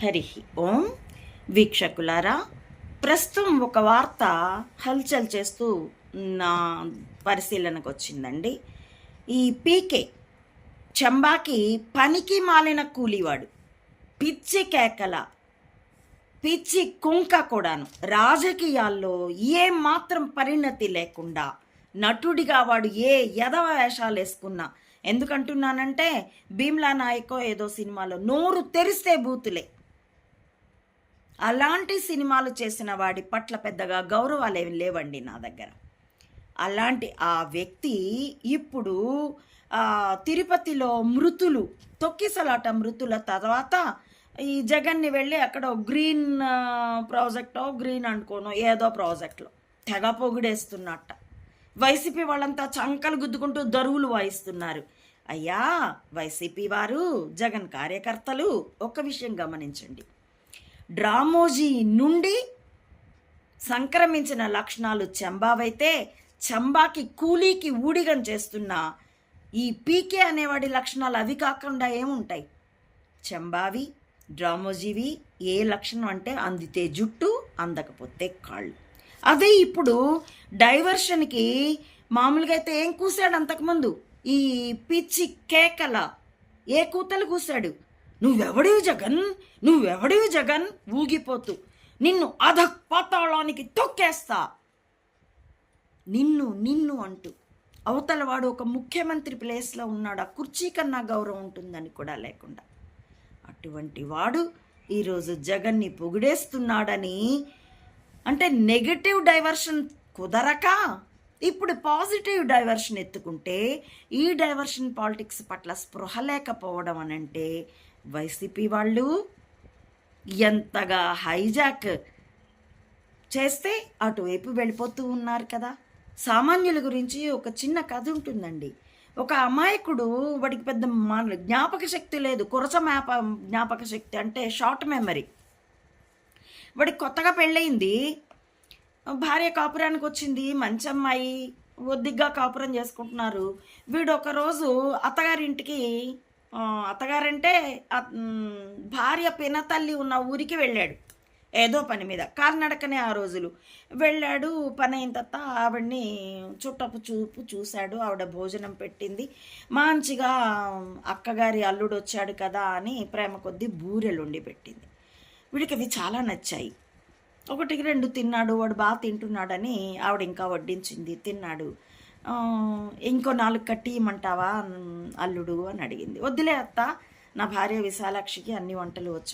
హరి ఓం. వీక్షకులారా ప్రస్తుతం ఒక వార్త హల్చల్ చేస్తూ నా పరిశీలనకు వచ్చిందండి ఈ పీకే చంబాకి పనికి మాలిన కూలివాడు పిచ్చి కేకల పిచ్చి కుంక కూడాను. రాజకీయాల్లో ఏ మాత్రం పరిణతి లేకుండా నటుడిగా వాడు ఏ యదవ వేషాలు వేసుకున్నా ఎందుకంటున్నానంటే భీమ్లా నాయకో ఏదో సినిమాలో నోరు తెరిస్తే బూతులే. అలాంటి సినిమాలు చేసిన వాడి పట్ల పెద్దగా గౌరవాలు ఏమి లేవండి నా దగ్గర. అలాంటి ఆ వ్యక్తి ఇప్పుడు తిరుపతిలో మృతులు తొక్కిసలాట మృతుల తర్వాత ఈ జగన్ని వెళ్ళి అక్కడ గ్రీన్ ప్రాజెక్టో గ్రీన్ అనుకోను ఏదో ప్రాజెక్ట్లో తెగ పొగిడేస్తున్నట్ట. వైసీపీ వాళ్ళంతా చంకలు గుద్దుకుంటూ దరువులు వాయిస్తున్నారు. అయ్యా వైసీపీ వారు జగన్ కార్యకర్తలు ఒక విషయం గమనించండి. డ్రామోజీ నుండి సంక్రమించిన లక్షణాలు చంబావైతే చంబాకి కూలీకి ఊడిగం చేస్తున్న ఈ పీకే అనేవాడి లక్షణాలు అవి కాకుండా ఏముంటాయి? చంబావి డ్రామోజీవి ఏ లక్షణం అంటే అందితే జుట్టు అందకపోతే కాళ్ళు. అదే ఇప్పుడు డైవర్షన్కి మామూలుగా అయితే ఏం కూసాడు అంతకుముందు? ఈ పిచ్చి కేకల. ఏ కూతలు కూసాడు నువ్వెవడివి జగన్? నువ్వెవడివి జగన్? ఊగిపోతూ. నిన్ను అధక్ పాతాళానికి తొక్కేస్తా. నిన్ను నిన్ను అంటూ. అవతల వాడు ఒక ముఖ్యమంత్రి ప్లేస్లో ఉన్నాడు. ఆ కుర్చీ కన్నా గౌరవం ఉంటుందని కూడా లేకుండా. అటువంటి వాడు ఈరోజు జగన్ని పొగిడేస్తున్నాడని. అంటే నెగటివ్ డైవర్షన్ కుదరక ఇప్పుడు పాజిటివ్ డైవర్షన్ ఎత్తుకుంటే ఈ డైవర్షన్ పాలిటిక్స్ పట్ల స్పృహ లేకపోవడం అని అంటే వైసీపీ వాళ్ళు ఎంతగా హైజాక్ చేస్తే అటువైపు వెళ్ళిపోతూ ఉన్నారు కదా. సామాన్యుల గురించి ఒక చిన్న కథ ఉంటుందండి. ఒక అమాయకుడు వాడికి పెద్ద మన జ్ఞాపక శక్తి లేదు. కురస మ్యాప జ్ఞాపక శక్తి అంటే షార్ట్ మెమరీ. వాడికి కొత్తగా పెళ్ళయింది. భార్య కాపురానికి వచ్చింది మంచి అమ్మాయి ఒద్దిగ్గా కాపురం చేసుకుంటున్నారు. వీడు ఒకరోజు అత్తగారింటికి అత్తగారంటే భార్య పినతల్లి ఉన్న ఊరికి వెళ్ళాడు. ఏదో పని మీద కాలినడకనే ఆ రోజులు. వెళ్ళాడు పని అయిన తర్వాత ఆవిడ్ని చుట్టపు చూపు చూశాడు ఆవిడ భోజనం పెట్టింది. మంచిగా అక్కగారి అల్లుడు వచ్చాడు కదా అని ప్రేమ కొద్దీ బూరెలుండి పెట్టింది. వీడికి అవి చాలా నచ్చాయి. ఒకటికి రెండు తిన్నాడు వాడు బాగా తింటున్నాడని ఆవిడ ఇంకా వడ్డించింది. తిన్నాడు. ఇంకో నాలుగు కట్టియమంటావా అల్లుడు అని అడిగింది. వద్దులే అత్త నా భార్య విశాలాక్షికి అన్ని వంటలు వచ్చు